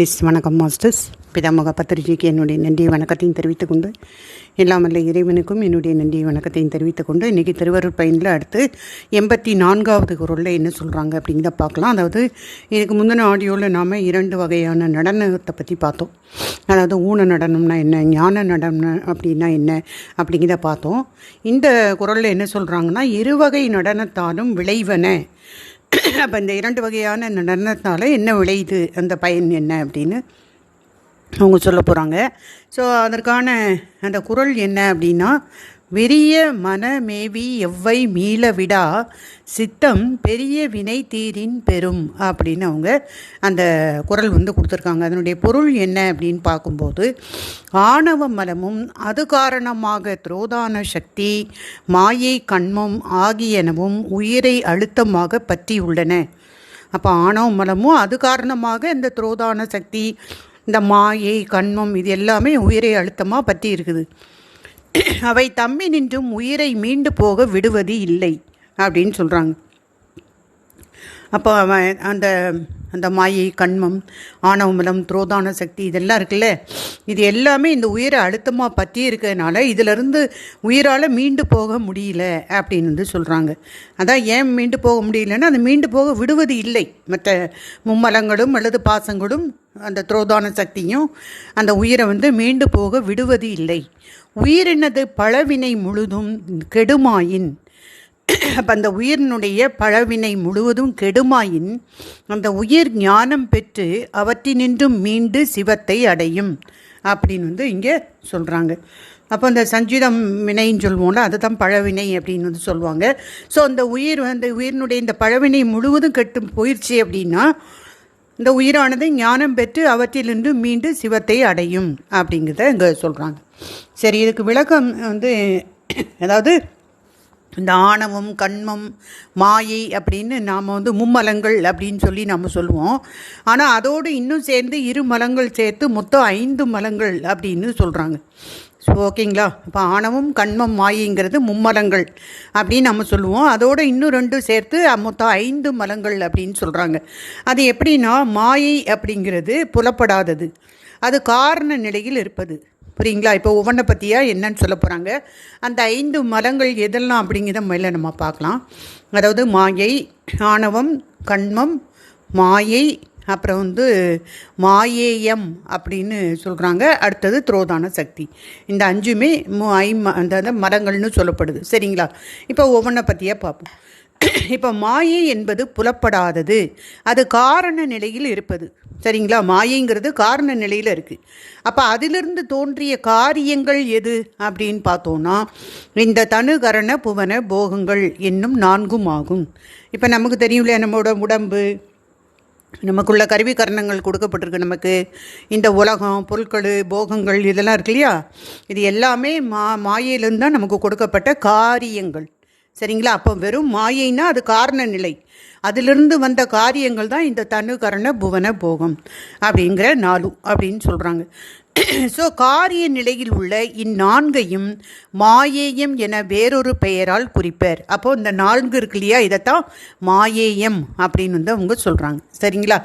S வணக்கம் masters. பிதாமக பத்திரிகைக்கு என்னுடைய நன்றிய வணக்கத்தையும் தெரிவித்துக் கொண்டு எல்லாம் வல்ல இறைவனுக்கும் என்னுடைய நன்றிய வணக்கத்தையும் தெரிவித்துக் கொண்டு இன்றைக்கி திருவருள் பயனில் அடுத்து எண்பத்தி நான்காவது குரலில் என்ன சொல்கிறாங்க அப்படிங்கிறத பார்க்கலாம். அதாவது இதுக்கு முந்தின ஆடியோவில் நாம் இரண்டு வகையான நடனத்தை பற்றி பார்த்தோம். அதாவது ஊன நடனம்னா என்ன ஞான நடனம் அப்படின்னா என்ன அப்படிங்கிறத பார்த்தோம். இந்த குரலில் என்ன சொல்கிறாங்கன்னா இருவகை நடனத்தாலும் விளைவன. அப்போ இந்த இரண்டு வகையான நடனத்தினால என்ன விளையுது? அந்த பயன் என்ன அப்படின்னு அவங்க சொல்ல போகிறாங்க ஸோ அதற்கான அந்த குரல் என்ன அப்படின்னா விரிய மனமேவி எவ்வை மீள விடா சித்தம் பெரிய வினை தீரின் பெரும் அப்படின்னு அவங்க அந்த குரல் வந்து கொடுத்துருக்காங்க. அதனுடைய பொருள் என்ன அப்படின்னு பார்க்கும்போது ஆணவ மலமும் அது காரணமாக துரோதான சக்தி மாயை கண்மம் ஆகியனவும் உயிரை அழுத்தமாக பற்றி உள்ளன. அப்போ ஆணவ மலமும் அது காரணமாக இந்த துரோதான சக்தி இந்த மாயை கண்மம் இது எல்லாமே உயிரை அழுத்தமாக பற்றி இருக்குது. அவை தம்மி நின்றும் உயிரை மீண்டு போக விடுவது இல்லை அப்படின்னு சொல்கிறாங்க அப்போ அவன் அந்த அந்த மாயை கண்மம் ஆணவமலம் துரோதான சக்தி இதெல்லாம் இருக்குல்ல? இது எல்லாமே இந்த உயிரை அழுத்தமாக பற்றி இருக்கிறதுனால இதிலிருந்து உயிரால் மீண்டு போக முடியல அப்படின்னு வந்து சொல்கிறாங்க அதான் ஏன் மீண்டு போக முடியலன்னா அது மீண்டு போக விடுவது இல்லை. மற்ற மும்மலங்களும் அல்லது பாசங்களும் அந்த துரோதான சக்தியும் அந்த உயிரை வந்து மீண்டு போக விடுவது இல்லை. உயிரினது பழவினை முழுதும் கெடுமாயின் அப்போ அந்த உயிரினுடைய பழவினை முழுவதும் கெடுமாயின் அந்த உயிர் ஞானம் பெற்று அவற்றினின்றும் மீண்டு சிவத்தை அடையும் அப்படின்னு வந்து இங்கே சொல்கிறாங்க அப்போ அந்த சஞ்சிதம் வினைன்னு சொல்லுவோம்ல அதுதான் பழவினை அப்படின்னு வந்து சொல்லுவாங்க. ஸோ அந்த உயிர் அந்த உயிரினுடைய இந்த பழவினை முழுவதும் கெட்டு போயிடுச்சு அப்படின்னா இந்த உயிரானது ஞானம் பெற்று அவற்றிலிருந்து மீண்டு சிவத்தை அடையும் அப்படிங்கிறத இங்கே சொல்கிறாங்க சரி இதுக்கு விளக்கம் வந்து அதாவது இந்த ஆணவம் கண்மம் மாயை அப்படின்னு நாம் வந்து மும்மலங்கள் அப்படின்னு சொல்லி நம்ம சொல்லுவோம். ஆனால் அதோடு இன்னும் சேர்ந்து இரு மலங்கள் சேர்த்து மொத்தம் ஐந்து மலங்கள் அப்படின்னு சொல்கிறாங்க ஸோ ஓகேங்களா? இப்போ ஆணவம் கண்மம் மாயைங்கிறது மும்மலங்கள் அப்படின்னு நம்ம சொல்லுவோம். அதோடு இன்னும் ரெண்டு சேர்த்து மொத்தம் ஐந்து மலங்கள் அப்படின்னு சொல்கிறாங்க அது எப்படின்னா மாயை அப்படிங்கிறது புலப்படாதது. அது காரண நிலையில் இருப்பது. புரியுங்களா? இப்போ ஒவ்வொன்றை பற்றியா என்னன்னு சொல்ல போகிறாங்க அந்த ஐந்து மலங்கள் எதெல்லாம் அப்படிங்கிறத மேலே நம்ம பார்க்கலாம். அதாவது மாயை ஆணவம் கண்மம் மாயை அப்புறம் வந்து மாயேயம் அப்படின்னு சொல்கிறாங்க அடுத்தது துரோதான சக்தி. இந்த அஞ்சுமே ஐ அந்த மரங்கள்னு சொல்லப்படுது. சரிங்களா? இப்போ ஒவ்வொன்றை பற்றியே பார்ப்போம். இப்போ மாயை என்பது புலப்படாதது. அது காரண நிலையில் இருப்பது. சரிங்களா? மாயைங்கிறது காரண நிலையில் இருக்குது அப்போ அதிலிருந்து தோன்றிய காரியங்கள் எது அப்படின்னு பார்த்தோன்னா இந்த தனுகரண புவன போகங்கள் என்னும் நான்கும் ஆகும். இப்போ நமக்கு தெரியும்ல நம்மளோட உடம்பு நமக்குள்ள கருவி கரணங்கள் கொடுக்கப்பட்டிருக்கு நமக்கு. இந்த உலகம் பொருட்கள் போகங்கள் இதெல்லாம் இருக்கு இல்லையா? இது எல்லாமே மா மாயையிலேருந்து தான் நமக்கு கொடுக்கப்பட்ட காரியங்கள். சரிங்களா? அப்போ வெறும் மாயைன்னா அது காரண நிலை அதிலிருந்து வந்த காரியங்கள் தான் இந்த தனுகரண புவன போகம் அப்படிங்கிற நாலு அப்படின்னு சொல்கிறாங்க ஸோ காரிய நிலையில் உள்ள இந்நான்கையும் மாயேயம் என வேறொரு பெயரால் குறிப்பர். அப்போது இந்த நான்கு இருக்கு இல்லையா? இதைத்தான் மாயேயம் அப்படின்னு வந்து அவங்க சொல்கிறாங்க சரிங்களா?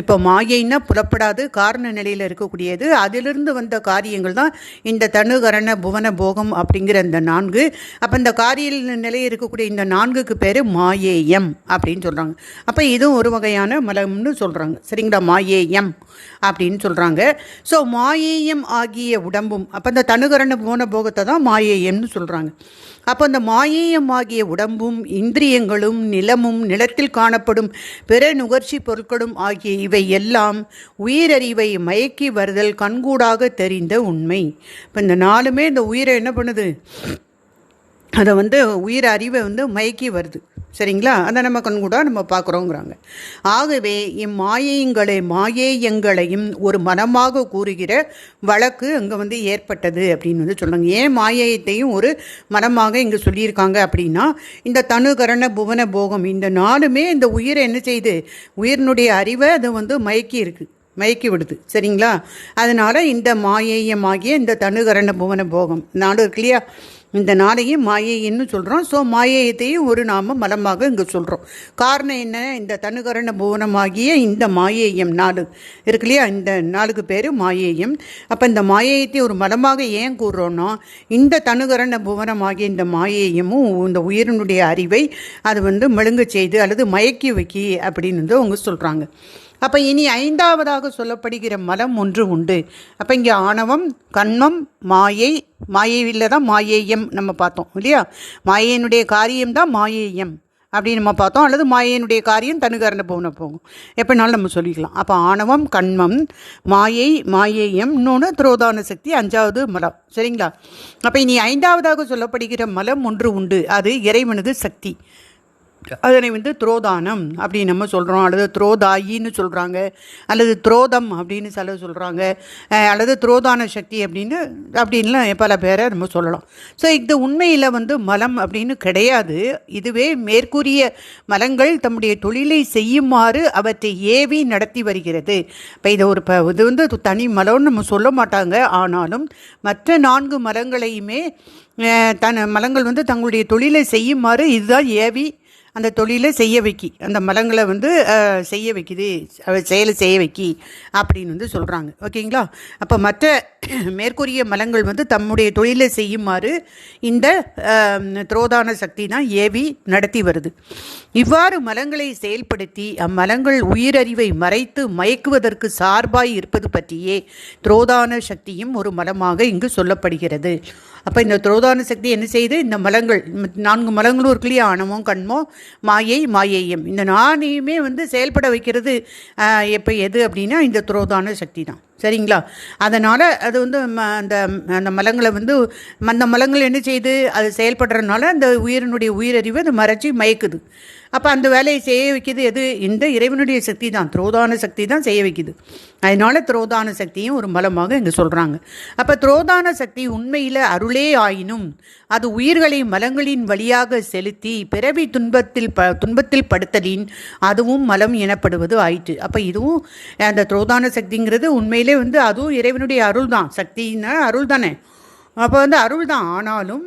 இப்போ மாயைன்னா புலப்படாது காரண நிலையில் இருக்கக்கூடியது. அதிலிருந்து வந்த காரியங்கள் தான் இந்த தனுகரண புவன போகம் அப்படிங்கிற இந்த நான்கு. அப்போ இந்த காரிய நிலையில் இருக்கக்கூடிய இந்த நான்குக்கு பேர் மாயேயம் அப்படின்னு சொல்கிறாங்க அப்போ இதுவும் ஒரு வகையான மலம்னு சொல்கிறாங்க சரிங்களா? மாயேயம் அப்படின்னு சொல்கிறாங்க ஸோ மாயேயம் ஆகிய உடம்பும் அப்போ இந்த தனுகரண போன போகத்தை தான் மாயேயம்னு சொல்கிறாங்க அப்போ அந்த மாயேயம் ஆகிய உடம்பும் இந்திரியங்களும் நிலமும் நிலத்தில் காணப்படும் பிற நுகர்ச்சி பொருட்களும் ஆகிய இவை எல்லாம் உயிரறிவை மயக்கி வருதல் கண்கூடாக தெரிந்த உண்மை. இப்போ இந்த நாலுமே இந்த உயிரை என்ன பண்ணுது? அதை வந்து உயிர் அறிவை வந்து மயக்கி வருது. சரிங்களா? அதை நம்ம கண்கூடா நம்ம பார்க்குறோங்கிறாங்க. ஆகவே இம்மாயங்களை மாயேயங்களையும் ஒரு மனமாக கூறுகிற வழக்கு அங்கே வந்து ஏற்பட்டது அப்படின்னு வந்து சொல்கிறாங்க ஏன் மாயத்தையும் ஒரு மனமாக இங்கே சொல்லியிருக்காங்க அப்படின்னா இந்த தனுகரண புவன போகம் இந்த நாளுமே இந்த உயிரை என்ன செய்யுது உயிரினுடைய அறிவை அது வந்து மயக்கி இருக்குது மயக்கி விடுது. சரிங்களா? அதனால் இந்த மாயேயமாகிய இந்த தனுகரண புவன போகம் நாடு இருக்கு இல்லையா? இந்த நாளையும் மாயைன்னு சொல்கிறோம் ஸோ மாயையத்தையும் ஒரு நாம மலமாக இங்கே சொல்கிறோம் காரணம் என்ன? இந்த தனுகரண புவனமாகிய இந்த மாயேயம் நாலு இருக்கு இல்லையா? இந்த நாளுக்கு பேர் மாயேயம். அப்போ இந்த மாயேயத்தை ஒரு மலமாக ஏன் கூறுறோன்னா இந்த தனுகரண புவனமாகிய இந்த மாயேயமும் இந்த உயிரினுடைய அறிவை அது வந்து மெழுங்கு செய்து அல்லது மயக்கி வைக்கி அப்படின்னு வந்து அவங்க சொல்கிறாங்க அப்போ இனி ஐந்தாவதாக சொல்லப்படுகிற மலம் ஒன்று உண்டு. அப்போ இங்கே ஆணவம் கண்மம் மாயை மாயையில் தான் மாயேயம் நம்ம பார்த்தோம் இல்லையா? மாயையினுடைய காரியம்தான் மாயேயம் அப்படின்னு நம்ம பார்த்தோம். அல்லது மாயையினுடைய காரியம் தனுகரண போன போகும். எப்படினாலும் நம்ம சொல்லிக்கலாம். அப்போ ஆணவம் கண்மம் மாயை மாயேயம் இன்னொன்று துரோதான சக்தி அஞ்சாவது மலம். சரிங்களா? அப்போ இனி ஐந்தாவதாக சொல்லப்படுகிற மலம் ஒன்று உண்டு. அது இறைவனது சக்தி. அதனை வந்து துரோதானம் அப்படின்னு நம்ம சொல்கிறோம் அல்லது துரோதாயின்னு சொல்கிறாங்க அல்லது துரோதம் அப்படின்னு சில சொல்கிறாங்க அல்லது துரோதான சக்தி அப்படின்னு அப்படின்லாம் பல பேரை நம்ம சொல்லலாம். ஸோ இது உண்மையில் வந்து மலம் அப்படின்னு கிடையாது. இதுவே மேற்கூறிய மலங்கள் தம்முடைய தொழிலை செய்யுமாறு அவற்றை ஏவி நடத்தி வருகிறது. இப்போ இதை ஒரு ப இது வந்து தனி மலம்னு நம்ம சொல்ல மாட்டாங்க. ஆனாலும் மற்ற நான்கு மலங்களையுமே தன் மலங்கள் வந்து தங்களுடைய தொழிலை செய்யுமாறு இதுதான் ஏவி அந்த தொழிலை செய்ய வைக்கி அந்த மலங்களை வந்து செய்ய வைக்குது செயலை செய்ய வைக்கி அப்படின்னு வந்து சொல்கிறாங்க ஓகேங்களா? அப்போ மற்ற மேற்கூறிய மலங்கள் வந்து தம்முடைய தொழிலை செய்யுமாறு இந்த துரோதான சக்தி தான் ஏவி நடத்தி வருது. இவ்வாறு மலங்களை செயல்படுத்தி அம்மலங்கள் உயிரறிவை மறைத்து மயக்குவதற்கு சார்பாய் இருப்பது பற்றியே துரோதான சக்தியும் ஒரு மலமாக இங்கு சொல்லப்படுகிறது. அப்போ இந்த துரோதான சக்தி என்ன செய்யுது இந்த மலங்கள் நான்கு மலங்களும் இருக்கு இல்லையா? ஆணவம் கண்மோ மாயை மாயையும். இந்த நானையுமே வந்து செயல்பட வைக்கிறது எப்போ எது அப்படின்னா இந்த துரோதான சக்தி தான். சரிங்களா? அதனால் அது வந்து அந்த அந்த மலங்களை வந்து அந்த மலங்கள் என்ன செய்யுது அது செயல்படுறதுனால அந்த உயிரினுடைய உயிரறிவு அதை மறைச்சி மயக்குது. அப்போ அந்த வேலையை செய்ய வைக்கிது எது? இந்த இறைவனுடைய சக்தி தான் துரோதான சக்தி தான் செய்ய வைக்குது. அதனால துரோதான சக்தியும் ஒரு மலமாக இங்கே சொல்கிறாங்க அப்போ துரோதான சக்தி உண்மையில் அருளே ஆயினும் அது உயிர்களை மலங்களின் வழியாக செலுத்தி பிறவி துன்பத்தில் ப துன்பத்தில் படுத்தலின் அதுவும் மலம் எனப்படுவது ஆயிற்று. அப்போ இதுவும் அந்த துரோதான சக்திங்கிறது உண்மையில் வந்து அதுவும் இறைவனுடைய அருள் தான் சக்தின்னா அருள் தானே அப்போ வந்து அருள் தான் ஆனாலும்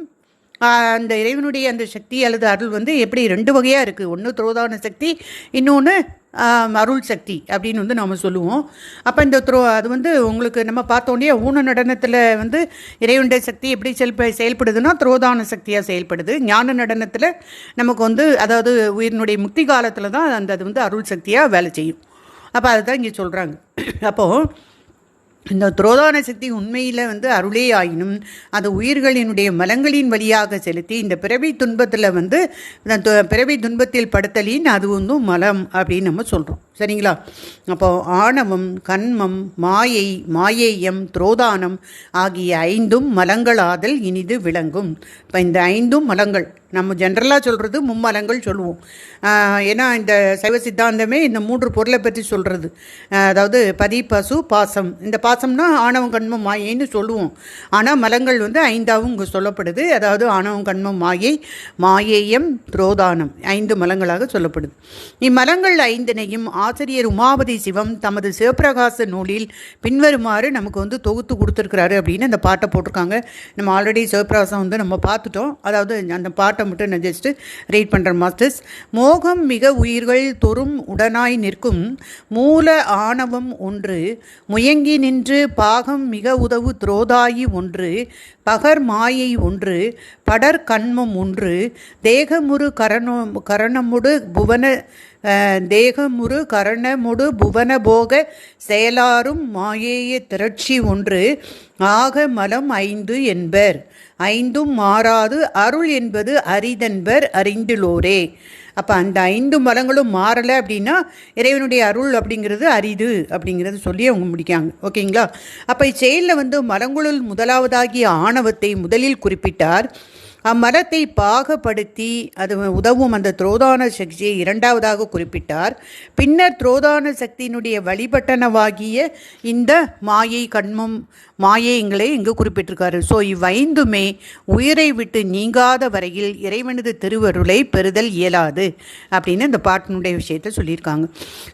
அந்த இறைவனுடைய அந்த சக்தி அல்லது அருள் வந்து எப்படி ரெண்டு வகையாக இருக்குது ஒன்று துரோதான சக்தி இன்னொன்று அருள் சக்தி அப்படின்னு வந்து நம்ம சொல்லுவோம். அப்போ இந்த துரோ அது வந்து உங்களுக்கு நம்ம பார்த்தோன்னே ஊன நடனத்தில் வந்து இறைவனுடைய சக்தி எப்படி செல்ப செயல்படுதுன்னா துரோதான சக்தியாக செயல்படுது. ஞான நடனத்தில் நமக்கு வந்து அதாவது உயிரினுடைய முக்தி காலத்தில் தான் அந்த அது வந்து அருள் சக்தியாக வேலை செய்யும். அப்போ அதுதான் இங்கே சொல்கிறாங்க அப்போது இந்த துரோதான சக்தி உண்மையில் வந்து அருளே ஆயினும் அது உயிர்களினுடைய மலங்களின் வழியாக செலுத்தி இந்த பிறவி துன்பத்தில் வந்து பிறவி துன்பத்தில் படுத்தலின் அது வந்து மலம் அப்படின்னு நம்ம சொல்கிறோம் சரிங்களா? அப்போ ஆணவம் கண்மம் மாயை மாயேயம் துரோதானம் ஆகிய ஐந்தும் மலங்களாதல் இனிது விளங்கும். இப்போ இந்த ஐந்தும் மலங்கள் நம்ம ஜென்ரலாக சொல்கிறது மும்மலங்கள் சொல்லுவோம். ஏன்னா இந்த சைவ சித்தாந்தமே இந்த மூன்று பொருளை பற்றி சொல்கிறது அதாவது பதி பசு பாசம். இந்த பாசம்னா ஆணவம் கண்மம் மாயைன்னு சொல்லுவோம். ஆனால் மலங்கள் வந்து ஐந்தாவும் இங்கே சொல்லப்படுது. அதாவது ஆணவம் கண்மம் மாயை மாயேயம் துரோதானம். ஐந்து மலங்களாக சொல்லப்படுது. இம்மலங்கள் ஐந்தினையும் ஆசிரியர் உமாபதி சிவம் தமது சிவபிரகாச நூலில் பின்வருமாறு நமக்கு வந்து தொகுத்து கொடுத்துருக்கிறாரு அப்படின்னு அந்த பாட்டை போட்டிருக்காங்க. நம்ம ஆல்ரெடி சிவபிரகாசம் வந்து நம்ம பார்த்துட்டோம். அதாவது அந்த பாட்டை மட்டும் நான் ஜஸ்ட்டு ரீட் பண்ணுறேன் மாஸ்டர்ஸ் மோகம் மிக உயிர்கள் தொறும் உடனாய் நிற்கும் மூல ஆணவம் ஒன்று முயங்கி நின்று பாகம் மிக உதவு துரோதாயி ஒன்று பகர் மாயை ஒன்று படர் கண்மம் ஒன்று தேகமுறு கரணம் கரணமுடு புவன தேகமுறு கரணமுடு புவன போக செயலாரும் மாயேய திரட்சி ஒன்று ஆக மலம் ஐந்து என்பர். ஐந்தும் மாறாது அருள் என்பது அரிதன்பர் அறிந்துலோரே அப்போ அந்த ஐந்து மலங்களும் மாறலை அப்படின்னா இறைவனுடைய அருள் அப்படிங்கிறது அரிது அப்படிங்கிறது சொல்லி அவங்க முடிக்காங்க ஓகேங்களா? அப்போ இச்செயலில் வந்து மலங்களுள் முதலாவதாகிய ஆணவத்தை முதலில் குறிப்பிட்டார். அம்மரத்தை பாகப்படுத்தி அது உதவும் அந்த துரோதான சக்தியை இரண்டாவதாக குறிப்பிட்டார். பின்னர் துரோதான சக்தியினுடைய வழிபட்டனவாகிய இந்த மாயை கண்மம் மாயைங்களை இங்கு குறிப்பிட்டிருக்காரு. ஸோ இவ்வைந்துமே உயிரை விட்டு நீங்காத வரையில் இறைவனது திருவருளை பெறுதல் இயலாது அப்படின்னு இந்த பாட்டினுடைய விஷயத்த சொல்லியிருக்காங்க.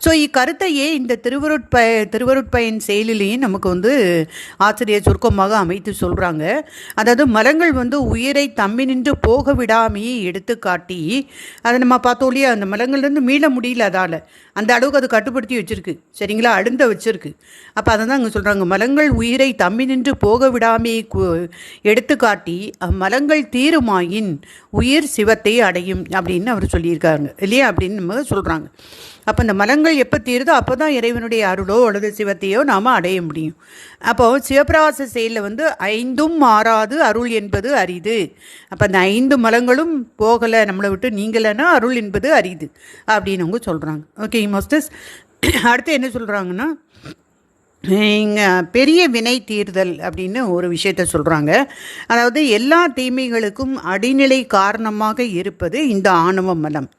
ஸோ இக்கருத்தையே இந்த திருவருட்ப திருவருட்பயன் செயலிலேயும் நமக்கு வந்து ஆசிரியர் சுருக்கமாக அமைத்து சொல்கிறாங்க அதாவது மரங்கள் வந்து உயிரை தம் தம்மினின்று போக விடாமையே எடுத்து காட்டி அதை நம்ம பார்த்தோம் இல்லையா அந்த மரங்கள்லேருந்து மீள முடியல அதால். அந்த அளவுக்கு அது கட்டுப்படுத்தி வச்சுருக்கு. சரிங்களா? அழுந்த வச்சுருக்கு. அப்போ அதை தான் அங்கே சொல்கிறாங்க மலங்கள் உயிரை தம்மினின்று போக விடாமையை எடுத்து எடுத்துக்காட்டி அம்மலங்கள் தீருமாயின் உயிர் சிவத்தை அடையும் அப்படின்னு அவர் சொல்லியிருக்காங்க. இல்லையா? அப்படின்னு நம்ம சொல்கிறாங்க அப்போ இந்த மலங்கள் எப்போ தீருதோ அப்போ தான் இறைவனுடைய அருளோ அல்லது சிவத்தையோ நாம் அடைய முடியும். அப்போது சிவபிராச செயலில் வந்து ஐந்தும் மாறாது அருள் என்பது அரிது. அப்போ அந்த ஐந்து மலங்களும் போகலை நம்மளை விட்டு நீங்களைன்னா அருள் என்பது அரிது அப்படின்னு அவங்க சொல்கிறாங்க ஓகே மோஸ்டஸ் அடுத்து என்ன சொல்கிறாங்கன்னா இங்கே பெரிய வினை தீர்தல் அப்படின்னு ஒரு விஷயத்த சொல்கிறாங்க அதாவது எல்லா தீமைகளுக்கும் அடிநிலை காரணமாக இருப்பது இந்த ஆணவ மலம்.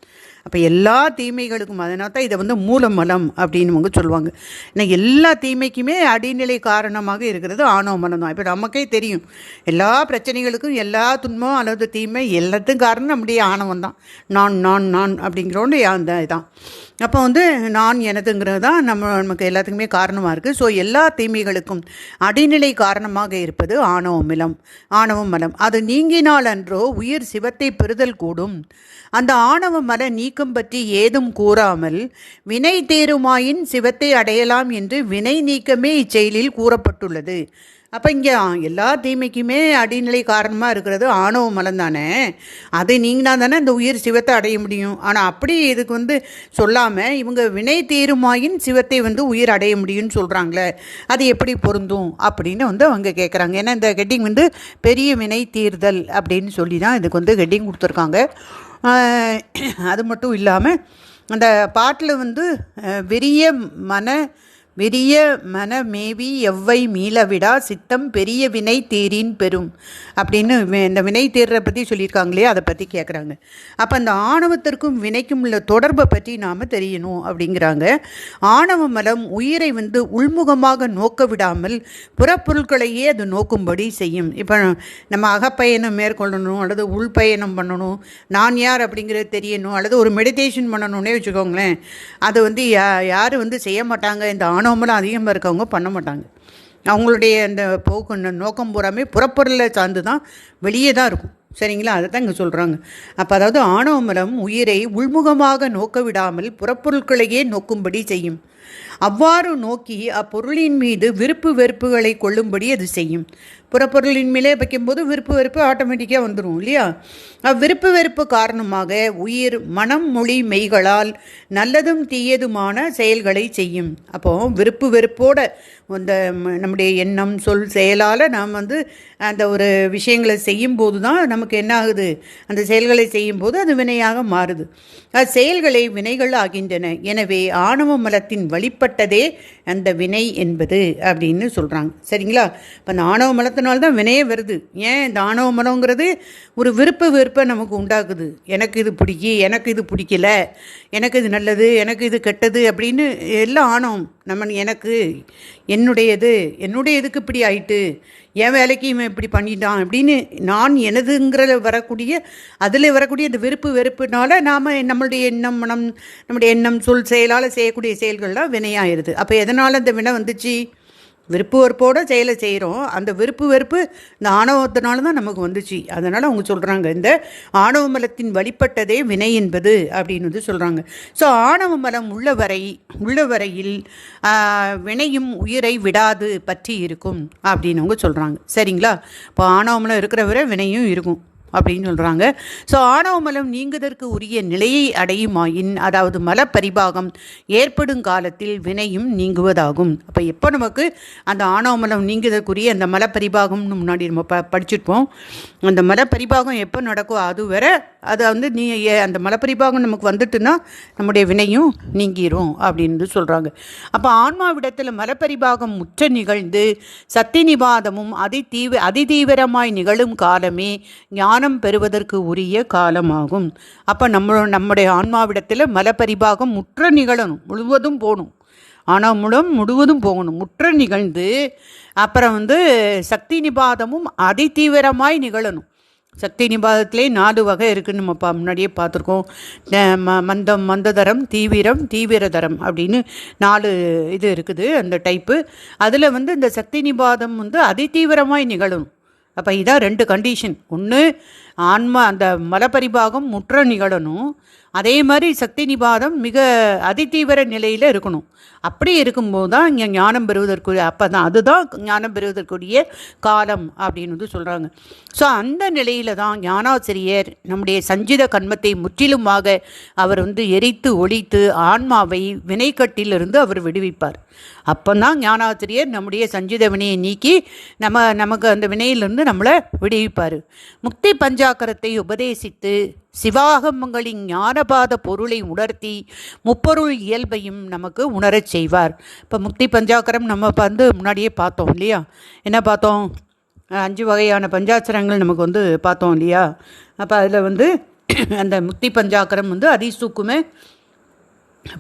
அப்போ எல்லா தீமைகளுக்கும் அதனால தான் இதை வந்து மூலமலம் அப்படின்னு அவங்க சொல்லுவாங்க. ஏன்னா எல்லா தீமைக்குமே அடிநிலை காரணமாக இருக்கிறது ஆணவ மலம் தான். இப்போ நமக்கே தெரியும். எல்லா பிரச்சனைகளுக்கும் எல்லா துன்பம் அல்லது தீமை எல்லாத்துக்கும் காரணம் நம்முடைய ஆணவம் தான் நான் நான் நான் அப்படிங்கிறோன்னு அந்த இதான். அப்போ வந்து நான் எனதுங்கிறது தான் நம்ம நமக்கு எல்லாத்துக்குமே காரணமாக இருக்குது ஸோ எல்லா தீமைகளுக்கும் அடிநிலை காரணமாக இருப்பது ஆணவ மிலம் ஆணவ மலம். அது நீங்கினால் அன்றோ உயிர் சிவத்தை பெறுதல் கூடும். அந்த ஆணவ மல நீக்கம் பற்றி ஏதும் கூறாமல் வினை தேருமாயின் சிவத்தை அடையலாம் என்று வினை நீக்கமே இச்செயலில் கூறப்பட்டுள்ளது. அப்போ இங்கே எல்லா தீமைக்குமே அடிநிலை காரணமாக இருக்கிறது ஆணவ மலம் தானே அது நீங்கினா தானே இந்த உயிர் சிவத்தை அடைய முடியும். ஆனால் அப்படி இதுக்கு வந்து சொல்லாமல் இவங்க வினை தீருமாயின் சிவத்தை வந்து உயிர் அடைய முடியும்னு சொல்கிறாங்களே அது எப்படி பொருந்தும் அப்படின்னு வந்து அவங்க கேட்குறாங்க ஏன்னா இந்த ஹெட்டிங் வந்து பெரிய வினை தீர்தல் அப்படின்னு சொல்லி தான் இதுக்கு வந்து ஹெட்டிங் கொடுத்துருக்காங்க. அது மட்டும் இல்லாமல் அந்த பாட்டில் வந்து வெறிய மன வெறிய மனமேவி எவ்வை மீளவிடா சித்தம் பெரிய வினை தீரின் பெறும் அப்படின்னு இந்த வினை தேர்றதை பற்றி சொல்லியிருக்காங்களே அதை பற்றி கேட்குறாங்க அப்போ அந்த ஆணவத்திற்கும் வினைக்கும் உள்ள தொடர்பை பற்றி நாம் தெரியணும் அப்படிங்கிறாங்க. ஆணவ மலம் உயிரை வந்து உள்முகமாக நோக்க விடாமல் புறப்பொருட்களையே அது நோக்கும்படி செய்யும். இப்போ நம்ம அகப்பயணம் மேற்கொள்ளணும் அல்லது உள்பயணம் பண்ணணும் நான் யார் அப்படிங்கிறது தெரியணும் அல்லது ஒரு மெடிடேஷன் பண்ணணும்னே வச்சுக்கோங்களேன். அதை வந்து யா யாரும் வந்து செய்ய மாட்டாங்க இந்த ஆணவமெல்லாம் அதிகமாக இருக்கவங்க பண்ண மாட்டாங்க. அவங்களுடைய அந்த போக்கு நோக்கம் பூராமே புறப்பொருளை சார்ந்து தான் வெளியே தான் இருக்கும். சரிங்களா? அதை தான் இங்கே சொல்கிறாங்க அப்போ அதாவது ஆணவமலம் உயிரை உள்முகமாக நோக்க விடாமல் புறப்பொருட்களையே நோக்கும்படி செய்யும். அவ்வாறு நோக்கி அப்பொருளின் மீது விருப்பு வெறுப்புகளை கொள்ளும்படி அது செய்யும். புறப்பொருளின் மேலே வைக்கும்போது விருப்பு வெறுப்பு ஆட்டோமேட்டிக்காக வந்துடும் இல்லையா? அவ்விருப்பு வெறுப்பு காரணமாக உயிர் மனம் மொழி மெய்களால் நல்லதும் தீயதுமான செயல்களை செய்யும். அப்போ விருப்பு வெறுப்போட அந்த நம்முடைய எண்ணம் சொல் செயலால் நாம் வந்து அந்த ஒரு விஷயங்களை செய்யும்போது தான் நமக்கு என்ன ஆகுது அந்த செயல்களை செய்யும்போது அது வினையாக மாறுது. அச்செயல்களை வினைகள் ஆகின்றன. எனவே ஆணவ மலத்தின் வழிபட்டதே அந்த வினை என்பது அப்படின்னு சொல்கிறாங்க சரிங்களா? இப்போ அந்த ஆணவ மலத்தினால்தான் தான் வினையே வருது. ஏன் தானோ மனோங்கிறது ஒரு விருப்ப வெறுப்பை நமக்கு உண்டாக்குது. எனக்கு இது பிடிக்கி எனக்கு இது பிடிக்கல எனக்கு இது நல்லது எனக்கு இது கெட்டது அப்படின்னு எல்லாம் ஆணவம் நம்ம எனக்கு என்னுடையது என்னுடைய இதுக்கு இப்படி ஆயிட்டு என் வேலைக்கு இவன் இப்படி பண்ணிட்டான் அப்படின்னு நான் எனதுங்கிற வரக்கூடிய அதில் வரக்கூடிய இந்த விருப்பு வெறுப்புனால நாம் நம்மளுடைய எண்ணம் மனம் நம்முடைய எண்ணம் சொல் செயலால் செய்யக்கூடிய செயல்கள்லாம் வினையாயிருது. அப்போ எதனால் அந்த வினை வந்துச்சு? விருப்பு வெறுப்போடு செயலை செய்கிறோம் அந்த விருப்பு வெறுப்பு இந்த ஆணவத்தினால தான் நமக்கு வந்துச்சு. அதனால் அவங்க சொல்கிறாங்க இந்த ஆணவ மலத்தின் வழிபட்டதே வினை என்பது அப்படின்னு வந்து சொல்கிறாங்க ஸோ ஆணவ மலம் உள்ளவரை உள்ளவரையில் வினையும் உயிரை விடாது பற்றி இருக்கும் அப்படின்னு அவங்க சொல்கிறாங்க சரிங்களா? இப்போ ஆணவ மலம் இருக்கிற வரை வினையும் இருக்கும். அப்படின்னு சொல்கிறாங்க ஸோ ஆணவ மலம் நீங்குவதற்கு உரிய நிலையை அடையுமாயின் அதாவது மல பரிபாகம் ஏற்படும் காலத்தில் வினையும் நீங்குவதாகும். அப்போ எப்போ நமக்கு அந்த ஆணவ மலம் நீங்குவதற்குரிய அந்த மல பரிபாகம்னு முன்னாடி நம்ம ப படிச்சிருப்போம். அந்த மல பரிபாகம் எப்போ நடக்கும் அது வரை அதை வந்து நீ ஏ- அந்த மலப்பரிபாகம் நமக்கு வந்துட்டுன்னா நம்முடைய வினையும் நீங்கிரும் அப்படின்னு சொல்கிறாங்க அப்போ ஆன்மாவிடத்தில் மலப்பரிபாகம் முற்ற நிகழ்ந்து சத்தி நிபாதமும் அதி தீவ அதிதீவிரமாய் நிகழும் காலமே ஞானம் பெறுவதற்கு உரிய காலமாகும். அப்போ நம்ம நம்முடைய ஆன்மாவிடத்தில் மலப்பரிபாகம் முற்ற நிகழணும். முழுவதும் போகணும். ஆனால் முழும் முழுவதும் போகணும். முற்ற நிகழ்ந்து அப்புறம் வந்து சக்தி நிபாதமும் அதிதீவிரமாய் நிகழணும். சக்தி நிபாதத்திலே நாலு வகை இருக்குதுன்னு நம்ம பா முன்னாடியே பார்த்துருக்கோம். ம- மந்தம் மந்ததரம் தீவிரம் தீவிரதரம் அப்படின்னு நாலு இது இருக்குது அந்த டைப்பு அதில் வந்து இந்த சக்தி நிபாதம் வந்து அதிதீவிரமாய் நிகழணும் அப்போ இதான் ரெண்டு கண்டிஷன் ஒன்று ஆன்மா அந்த மலப்பரிபாகம் முற்ற நிகழணும். அதே மாதிரி சக்தி நிபாதம் மிக அதிதீவிர நிலையில் இருக்கணும். அப்படி இருக்கும்போது தான் இங்கே ஞானம் பெறுவதற்குரிய அப்போ தான் அதுதான் ஞானம் பெறுவதற்குரிய காலம் அப்படின்னு வந்து சொல்கிறாங்க ஸோ அந்த நிலையில் தான் ஞானாசிரியர் நம்முடைய சஞ்சித கண்மத்தை முற்றிலுமாக அவர் வந்து எரித்து ஒழித்து ஆன்மாவை வினைக்கட்டிலிருந்து அவர் விடுவிப்பார். அப்போ தான் ஞானாசிரியர் நம்முடைய சஞ்சித வினையை நீக்கி நம்ம நமக்கு அந்த வினையிலிருந்து நம்மளை விடுவிப்பார். முக்தி பஞ்சாக்கரத்தை உபதேசித்து சிவாகமங்களின் ஞானபாத பொருளை உணர்த்தி முப்பொருள் இயல்பையும் நமக்கு உணரச் செய்வார். இப்போ முக்தி பஞ்சாக்கரம் நம்ம வந்து முன்னாடியே பார்த்தோம் இல்லையா? என்ன பார்த்தோம்? அஞ்சு வகையான பஞ்சாச்சரங்கள் நமக்கு வந்து பார்த்தோம் இல்லையா? அப்போ அதில் வந்து அந்த முக்தி பஞ்சாக்கரம் வந்து அதிசூக்குமே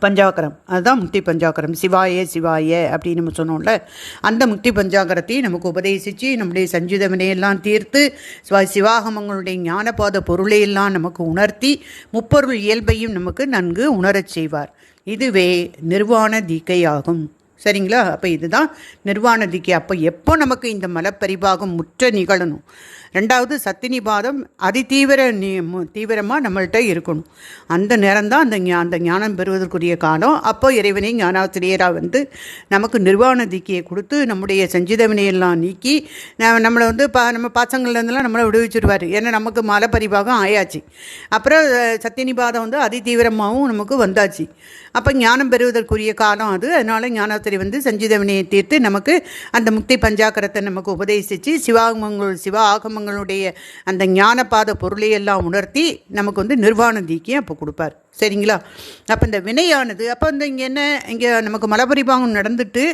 பஞ்சாக்கரம் அதுதான் முக்தி பஞ்சாக்கரம் சிவாயே சிவாயே அப்படின்னு நம்ம சொன்னோம்ல. அந்த முக்தி பஞ்சாக்கரத்தையும் நமக்கு உபதேசித்து நம்முடைய சஞ்சித வினையெல்லாம் தீர்த்து சிவா சிவாகமங்களுடைய ஞானபாத பொருளையெல்லாம் நமக்கு உணர்த்தி முப்பொருள் இயல்பையும் நமக்கு நன்கு உணரச் செய்வார். இதுவே நிர்வாண தீக்கையாகும். சரிங்களா? அப்போ இதுதான் நிர்வாண தீக்கை. அப்போ எப்போ நமக்கு இந்த மலப்பரிபாகம் முற்ற நிகழணும்? ரெண்டாவது சத்தினி பாதம் அதிதீவிர நீ தீவிரமாக நம்மள்கிட்ட இருக்கணும். அந்த நேரம் தான் அந்த அந்த ஞானம் பெறுவதற்குரிய காலம். அப்போ இறைவனை ஞானாசிரியராக வந்து நமக்கு நிர்வாண தீக்கையை கொடுத்து நம்முடைய சஞ்சித வினையெல்லாம் நீக்கி நம்மளை வந்து பா நம்ம பாசங்கள்லேருந்துலாம் நம்மளை விடுவிச்சிருவார். ஏன்னா நமக்கு மலப்பரிபாகம் ஆயாச்சு. அப்புறம் சத்தினி சத்தியநிபாதம் வந்து அதிதீவிரமாகவும் நமக்கு வந்தாச்சு. அப்போ ஞானம் பெறுவதற்குரிய காலம் அது. அதனால் ஞானாத்திரி வந்து சஞ்சித வினையை தீர்த்து நமக்கு அந்த முக்தி பஞ்சாக்கரத்தை நமக்கு உபதேசித்து சிவாகமங்கள் சிவ ஆகமங்களுடைய அந்த ஞானபாத பொருளையெல்லாம் உணர்த்தி நமக்கு வந்து நிர்வாண தீக்கியம் அப்போ கொடுப்பார். சரிங்களா? அப்போ இந்த வினையானது அப்போ இந்த இங்கே என்ன இங்கே நமக்கு மலபரிபாகம் நடந்துட்டு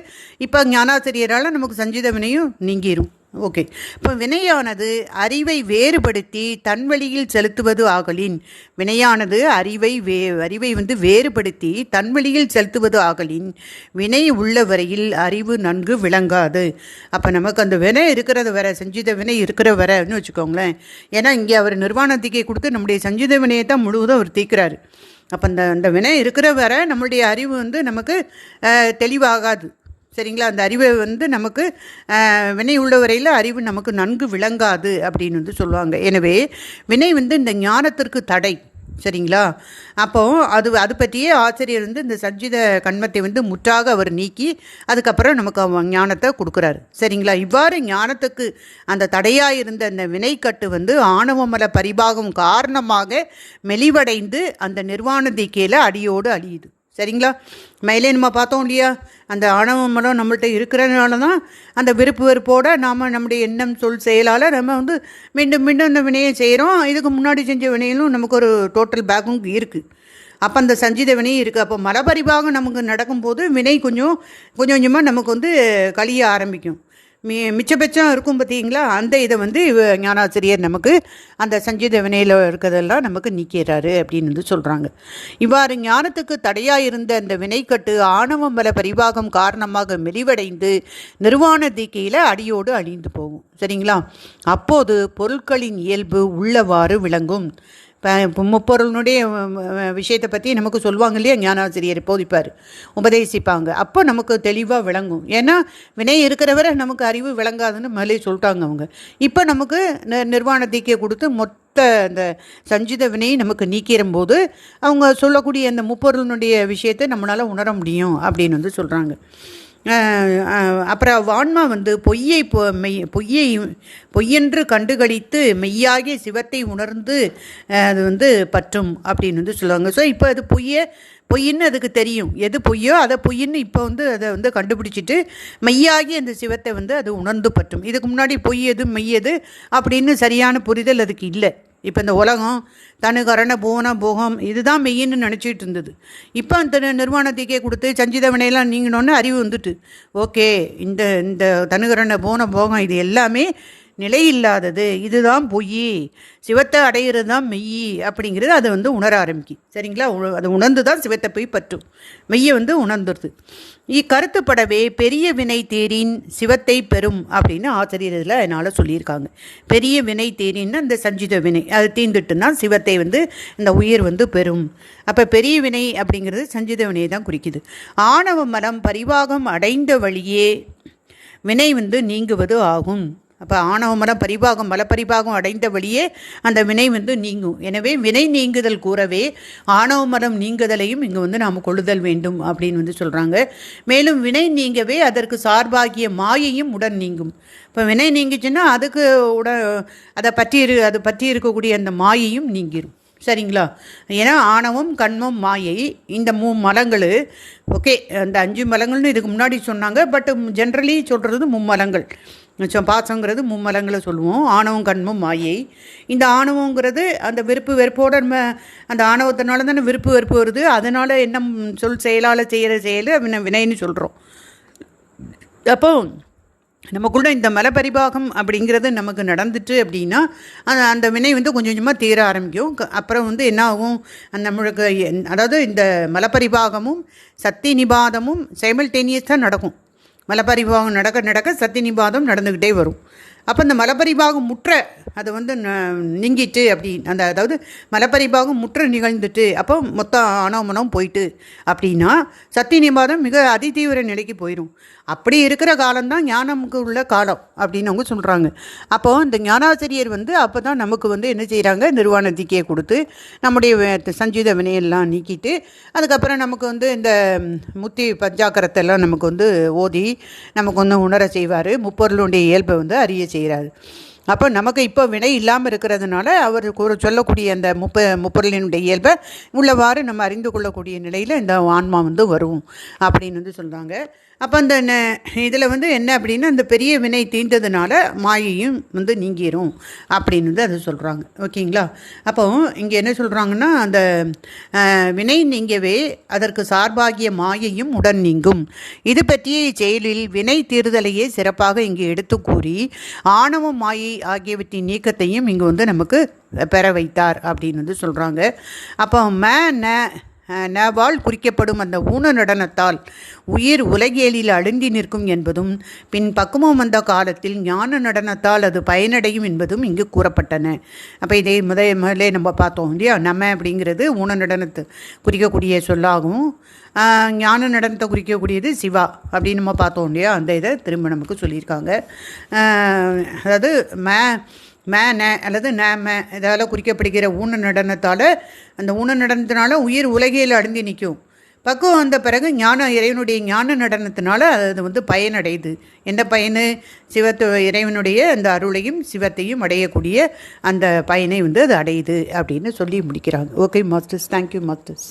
இப்போ ஞானாசிரியரால் நமக்கு சஞ்சித வினையும் நீங்கிரும். ஓகே. இப்போ வினையானது அறிவை வேறுபடுத்தி தன் வழியில் செலுத்துவது ஆகலின். வினையானது அறிவை வே அறிவை வந்து வேறுபடுத்தி தன் வழியில் செலுத்துவது ஆகலின். வினை உள்ள வரையில் அறிவு நன்கு விளங்காது. அப்போ நமக்கு அந்த வினை இருக்கிறது வர சஞ்சித வினை இருக்கிற வரன்னு வச்சுக்கோங்களேன். ஏன்னா இங்கே அவர் நிர்வாணத்திக்கை கொடுத்து நம்முடைய சஞ்சித வினையை தான் முழுவதும் அவர் தீர்க்கிறாரு அப்போ அந்த அந்த வினை இருக்கிற வரை நம்மளுடைய அறிவு வந்து நமக்கு தெளிவாகாது. சரிங்களா? அந்த அறிவை வந்து நமக்கு வினை உள்ள வரையில் அறிவு நமக்கு நன்கு விளங்காது அப்படின்னு வந்து சொல்லுவாங்க. எனவே வினை வந்து இந்த ஞானத்திற்கு தடை சரிங்களா? அப்போ அது அது பற்றியே ஆசிரியர் வந்து இந்த சஞ்சித கண்மத்தை வந்து முற்றாக அவர் நீக்கி அதுக்கப்புறம் நமக்கு அவன் ஞானத்தை கொடுக்குறாரு. சரிங்களா? இவ்வாறு ஞானத்துக்கு அந்த தடையாக இருந்த அந்த வினைக்கட்டு வந்து ஆணவமல பரிபாகம் காரணமாக மெலிவடைந்து அந்த நிர்வாண தீக்கையில் அடியோடு அழியுது. சரிங்களா? மேலே நம்ம பார்த்தோம் இல்லையா? அந்த ஆணவ மலம் நம்மள்கிட்ட இருக்கிறதுனால தான் அந்த விருப்பு வெறுப்போடு நாம் நம்முடைய எண்ணம் சொல் செயலால் நம்ம வந்து மீண்டும் மீண்டும் அந்த வினையை செய்கிறோம் இதுக்கு முன்னாடி செஞ்ச வினையிலும் நமக்கு ஒரு டோட்டல் பேக்கும் இருக்குது அப்போ அந்த சஞ்சித வினையும் இருக்குது அப்போ மலபரிபாகம் நமக்கு நடக்கும்போது வினை கொஞ்சம் கொஞ்சம் கொஞ்சமாக நமக்கு வந்து கழிய ஆரம்பிக்கும். மி மிச்சபட்சம் இருக்கும் பார்த்தீங்களா? அந்த இதை வந்து இவ- ஞானாசிரியர் நமக்கு அந்த சஞ்சீத வினையில் இருக்கிறதெல்லாம் நமக்கு நீக்கிறாரு அப்படின்னு வந்து சொல்கிறாங்க இவ்வாறு ஞானத்துக்கு தடையாக இருந்த அந்த வினைக்கட்டு ஆணவம் பல பரிபாகம் காரணமாக மெலிவடைந்து நிர்வாண தீக்கையில் அடியோடு அழிந்து போகும். சரிங்களா? அப்போது பொருட்களின் இயல்பு உள்ளவாறு விளங்கும். இப்போ முப்பொருளினுடைய விஷயத்தை பற்றி நமக்கு சொல்லுவாங்க இல்லையா? ஞானாசிரியர் போதிப்பார். உபதேசிப்பாங்க. அப்போ நமக்கு தெளிவாக விளங்கும். ஏன்னா வினை இருக்கிறவரை நமக்கு அறிவு விளங்காதுன்னு மேலே சொல்லிட்டாங்க அவங்க. இப்போ நமக்கு நிர்வாண தீக்கையை கொடுத்து மொத்த அந்த சஞ்சித வினையை நமக்கு நீக்கிற போது அவங்க சொல்லக்கூடிய அந்த முப்பொருளினுடைய விஷயத்தை நம்மளால் உணர முடியும் அப்படின்னு வந்து சொல்கிறாங்க அப்புறம் வான்மா வந்து பொய்யை பொ- மெய் பொய்யை பொய்யென்று கண்டுகளித்து மெய்யாகிய சிவத்தை உணர்ந்து அது வந்து பற்றும் அப்படின்னு வந்து சொல்லுவாங்க. ஸோ இப்போ அது பொய்யை பொய்ன்னு அதுக்கு தெரியும். எது பொய்யோ அதை பொய்ன்னு இப்போ வந்து அதை வந்து கண்டுபிடிச்சிட்டு மெய்யாகி அந்த சிவத்தை வந்து அது உணர்ந்து பற்றும். இதுக்கு முன்னாடி பொய் எது மெய் எது அப்படின்னு சரியான புரிதல் அதுக்கு இல்லை. இப்போ இந்த உலகம் தனு கரண பூவன போகம் இதுதான் மெய்யின்னு நினச்சிட்டு இருந்தது. இப்போ அந்த நிர்வாணத்துக்கே கொடுத்து சஞ்சித வினையெல்லாம் நீங்கணுன்னு அறிவு வந்துட்டு. ஓகே இந்த இந்த தனுகரண போன போகம் இது எல்லாமே நிலையில்லாதது இதுதான் பொய் சிவத்தை அடையிறது தான் மெய் அப்படிங்கிறது அதை வந்து உணர ஆரம்பிக்கும் சரிங்களா? உ- அதை உணர்ந்து தான் சிவத்தை போய் பற்றும். மெய்யை வந்து உணர்ந்துருது. இக்கருத்துப்படவே பெரிய வினை தேரின் சிவத்தை பெறும் அப்படின்னு ஆசிரியர் இதில் என்னால் சொல்லியிருக்காங்க. பெரிய வினை தேரின்னு அந்த சஞ்சித வினை அது தீர்ந்துட்டுன்னா சிவத்தை வந்து இந்த உயிர் வந்து பெறும். அப்போ பெரிய வினை அப்படிங்கிறது சஞ்சித வினையை தான் குறிக்குது. ஆணவ மனம் பரிவாகம் அடைந்த வழியே வினை வந்து நீங்குவது ஆகும். அப்போ ஆணவ மலம் பரிபாகம் மலப்பரிபாகம் அடைந்த வழியே அந்த வினை வந்து நீங்கும். எனவே வினை நீங்குதல் கூறவே ஆணவ மலம் நீங்குதலையும் இங்கே வந்து நாம் கொள்ளுதல் வேண்டும் அப்படின்னு வந்து சொல்கிறாங்க மேலும் வினை நீங்கவே அதற்கு சார்பாகிய மாயையும் உடன் நீங்கும். இப்போ வினை நீங்கிச்சுன்னா அதுக்கு உட அதை பற்றி இரு அது பற்றி இருக்கக்கூடிய அந்த மாயையும் நீங்கிரும். சரிங்களா? ஏன்னா ஆணவம் கண்மம் மாயை இந்த மூ மலங்கள் ஓகே அந்த அஞ்சு மலங்கள்னு இதுக்கு முன்னாடி சொன்னாங்க பட் ஜென்ரலி சொல்கிறது மும்மலங்கள். மிச்சம் பாசங்கிறது மும்மலங்களை சொல்லுவோம். ஆணவம் கண்மம் மாயை. இந்த ஆணவங்கிறது அந்த விருப்பு வெறுப்போட நம்ம அந்த ஆணவத்தினால தானே விருப்பு வெறுப்பு வருது. அதனால் என்ன சொல் செயலால் செய்கிற செயல் வினைன்னு சொல்கிறோம் அப்போ நமக்குள்ள இந்த மலப்பரிபாகம் அப்படிங்கிறது நமக்கு நடந்துட்டு அப்படின்னா அந்த அந்த வினை வந்து கொஞ்சம் கொஞ்சமாக தீர ஆரம்பிக்கும். அப்புறம் வந்து என்ன ஆகும் அந்த நம்மளுக்கு அதாவது இந்த மலப்பரிபாகமும் சக்தி நிபாதமும் சைமல்டேனியஸாக நடக்கும். மலப்பரிபாகம் நடக்க நடக்க சக்தி நிபாதம் நடந்துக்கிட்டே வரும். அப்போ இந்த மலப்பரிபாகம் முற்ற அது வந்து நீங்கிட்டு அப்படி அந்த அதாவது மலப்பரிபாகம் முற்ற நிகழ்ந்துட்டு அப்போ மொத்தம் அனோமனம் போயிட்டு அப்படின்னா சக்தி நிபாதம் மிக அதிதீவிர நிலைக்கு போயிடும் அப்படி இருக்கிற காலம்தான் ஞானமுக்கு உள்ள காலம் அப்படின்னு அவங்க சொல்கிறாங்க அப்போது இந்த ஞானாசிரியர் வந்து அப்போ தான் நமக்கு வந்து என்ன செய்கிறாங்க நிர்வாண தீக்கையை கொடுத்து நம்முடைய சஞ்சீத வினையெல்லாம் நீக்கிட்டு அதுக்கப்புறம் நமக்கு வந்து இந்த முத்தி பஞ்சாக்கரத்தை எல்லாம் நமக்கு வந்து ஓதி நமக்கு வந்து உணர செய்வார். முப்பொருளுடைய இயல்பை வந்து அறிய teixeira அப்போ நமக்கு இப்போ வினை இல்லாமல் இருக்கிறதுனால அவர் சொல்லக்கூடிய அந்த முப்ப முப்பொருளினுடைய இயல்பை உள்ளவாறு நம்ம அறிந்து கொள்ளக்கூடிய நிலையில் இந்த ஆன்மா வந்து வரும் அப்படின்னு வந்து சொல்கிறாங்க அப்போ அந்த இதில் வந்து என்ன அப்படின்னா அந்த பெரிய வினை தீர்ந்ததுனால மாயையும் வந்து நீங்கிரும் அப்படின்னு வந்து அதை சொல்கிறாங்க ஓகேங்களா? அப்போ இங்கே என்ன சொல்கிறாங்கன்னா அந்த வினை நீங்கவே அதற்கு சார்பாகிய மாயையும் உடன் நீங்கும். இது பற்றிய செயலில் வினை தீர்தலையே சிறப்பாக இங்கே எடுத்து கூறி ஆணவம் மாயை ஆகியவற்றின் நீக்கத்தையும் இங்கு வந்து நமக்கு பெற வைத்தார் அப்படின்னு வந்து சொல்கிறாங்க அப்போ மே நவால் குறிக்கப்படும் அந்த ஊன நடனத்தால் உயிர் உலகியலில் அழுந்தி நிற்கும் என்பதும் பின் பக்குவம் வந்த காலத்தில் ஞான நடனத்தால் அது பயனடையும் என்பதும் இங்கு கூறப்பட்டன. அப்போ இதை முதல் முதலே நம்ம பார்த்தோம் இல்லையா? நம்ம அப்படிங்கிறது ஊன நடனத்தை குறிக்கக்கூடிய சொல்லாகும். ஞான நடனத்தை குறிக்கக்கூடியது சிவா அப்படின்னு நம்ம பார்த்தோம் இல்லையா? அந்த இதை திரும்ப நமக்கு சொல்லியிருக்காங்க. அதாவது ம ம ந அல்லது ந ம இதால் குறிக்கப்படுகிற ஊன நடனத்தால் அந்த ஊன நடனத்தினால உயிர் உலகையில் அடைந்து நிற்கும். பக்குவம் வந்த பிறகு ஞான இறைவனுடைய ஞான நடனத்தினால அது வந்து பயனடையுது. எந்த பயனு? சிவத்து இறைவனுடைய அந்த அருளையும் சிவத்தையும் அடையக்கூடிய அந்த பயனை வந்து அது அடையுது அப்படின்னு சொல்லி முடிக்கிறாங்க. Okay masters thank you masters